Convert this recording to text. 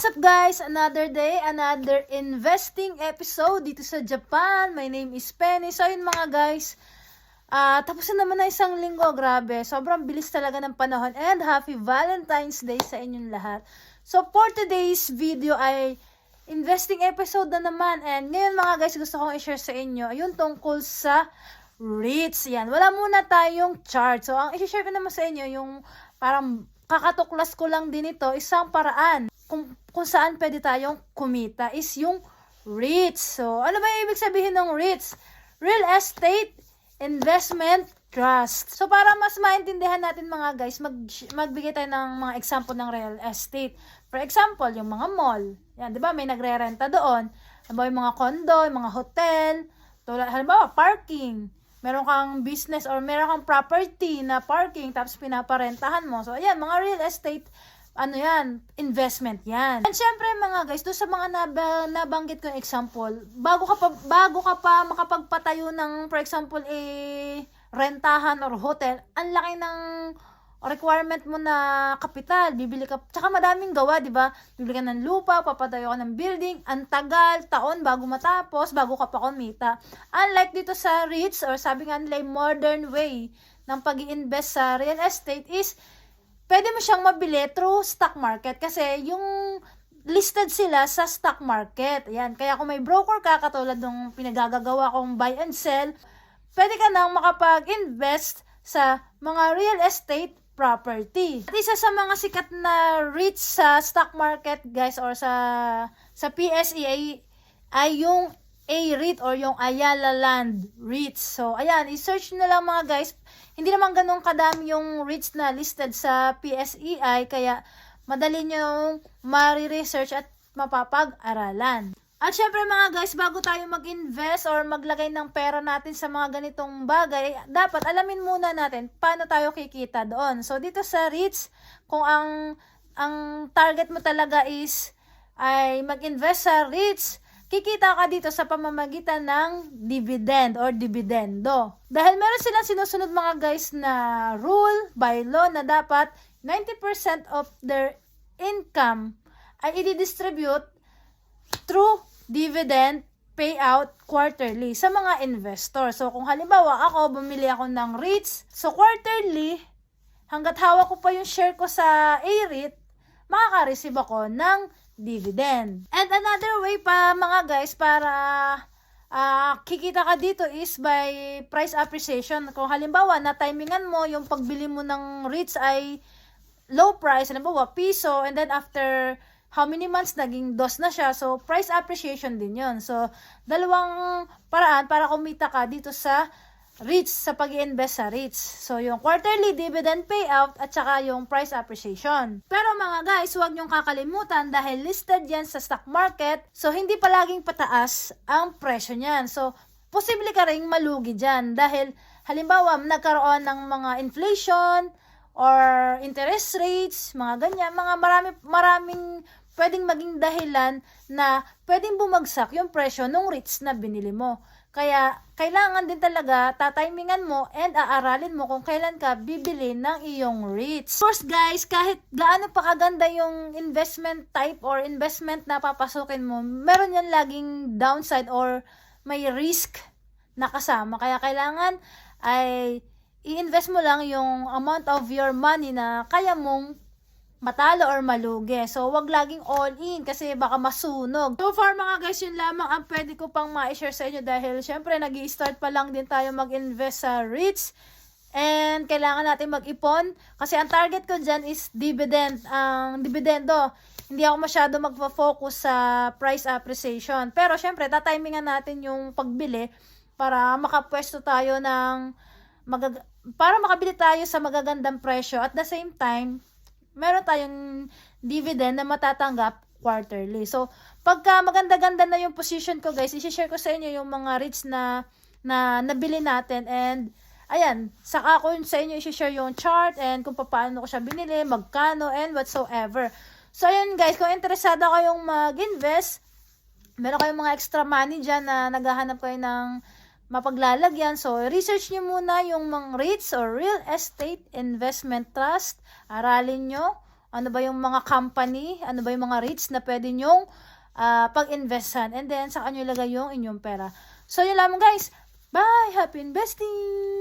What's up guys? Another day, another investing episode dito sa Japan. My name is Penny. So yun mga guys, ah tapos na naman na isang linggo. Grabe, sobrang bilis talaga ng panahon. And happy Valentine's Day sa inyong lahat. So for today's video ay investing episode na naman. And ngayon mga guys, gusto kong i-share sa inyo yung tungkol sa REITs. Yan, wala muna tayong chart. So ang i-share ko naman sa inyo yung parang kakatuklas ko lang din ito, isang paraan kung, kung saan pwede tayong kumita is yung REITs. So, ano ba yung ibig sabihin ng REITs? Real Estate Investment Trust. So, para mas maintindihan natin mga guys, mag, magbigay tayo ng mga example ng real estate. For example, yung mga mall. Yan, di ba? May nagre-renta doon. Halimbawa, yung mga condo, yung mga hotel. Tulad, halimbawa, parking meron kang business or meron kang property na parking tapos pinaparentahan mo. So, ayan, mga real estate, ano yan, investment yan. And syempre mga guys, doon sa mga nab- nabanggit kong example, bago ka pa, bago ka pa makapagpatayo ng, for example, eh, rentahan or hotel, ang laki ng requirement mo na kapital, bibili ka, tsaka madaming gawa, di ba? Bibili ka ng lupa, papatayo ka ng building, ang tagal, taon bago matapos, bago ka pa kumita. Unlike dito sa REITs, or sabi nga nila, modern way ng pag invest sa real estate is, pwede mo siyang mabili through stock market kasi yung listed sila sa stock market. Ayan, kaya kung may broker ka, katulad ng pinagagagawa kong buy and sell, pwede ka nang makapag-invest sa mga real estate property. At isa sa mga sikat na REITs sa stock market, guys, or sa sa PSE ay, ay yung A-REIT or yung Ayala Land REITs. So, ayan, i-search nyo lang mga guys. Hindi naman ganun kadami yung REITs na listed sa PSEI, kaya madali nyo mari-research at mapapag-aralan. At syempre mga guys, bago tayo mag-invest or maglagay ng pera natin sa mga ganitong bagay, dapat alamin muna natin paano tayo kikita doon. So dito sa REITs, kung ang ang target mo talaga is ay mag-invest sa REITs, kikita ka dito sa pamamagitan ng dividend or dividendo. Dahil meron silang sinusunod mga guys na rule by law na dapat 90% of their income ay i-distribute through dividend payout quarterly sa mga investor. So, kung halimbawa ako, bumili ako ng REITs, so quarterly, hanggat hawak ko pa yung share ko sa A-REIT, makaka-receive ako ng dividend. And another way pa mga guys para ah, kikita ka dito is by price appreciation. Kung halimbawa na timingan mo yung pagbili mo ng REITs ay low price, halimbawa piso, and then after how many months naging dos na siya. So, price appreciation din yon So, dalawang paraan para kumita ka dito sa REITs, sa pag invest sa REITs. So, yung quarterly dividend payout at saka yung price appreciation. Pero mga guys, huwag nyong kakalimutan dahil listed yan sa stock market. So, hindi palaging pataas ang presyo niyan. So, posible ka ring malugi dyan dahil halimbawa nagkaroon ng mga inflation or interest rates, mga ganyan, mga marami, maraming pwedeng maging dahilan na pwedeng bumagsak yung presyo ng REITs na binili mo. Kaya, kailangan din talaga tatimingan mo and aaralin mo kung kailan ka bibili ng iyong REITs. Of course guys, kahit gaano pa kaganda yung investment type or investment na papasukin mo, meron yan laging downside or may risk na kasama. Kaya kailangan ay i-invest mo lang yung amount of your money na kaya mong matalo or malugi. So, wag laging all in kasi baka masunog. So far mga guys, yun lamang ang pwede ko pang ma-share sa inyo dahil syempre nag start pa lang din tayo mag-invest sa REITs. And kailangan natin mag-ipon kasi ang target ko dyan is dividend. Ang dividendo, hindi ako masyado magpa-focus sa price appreciation. Pero syempre, tatimingan natin yung pagbili para makapwesto tayo ng magag- para makabili tayo sa magagandang presyo at the same time meron tayong dividend na matatanggap quarterly. So, pagka maganda-ganda na yung position ko, guys, i-share ko sa inyo yung mga REITs na na nabili natin and ayan, saka ko sa inyo i-share yung chart and kung paano ko siya binili, magkano and whatsoever. So, ayun guys, kung interesado kayong mag-invest, meron kayong mga extra money dyan na naghahanap kayo ng mapaglalagyan. So, research nyo muna yung mga REITs or Real Estate Investment Trust. Aralin nyo ano ba yung mga company, ano ba yung mga REITs na pwede nyong ah, pag-investan. And then, saan nyo ilagay yung inyong pera. So, yun lamang guys. Bye! Happy investing!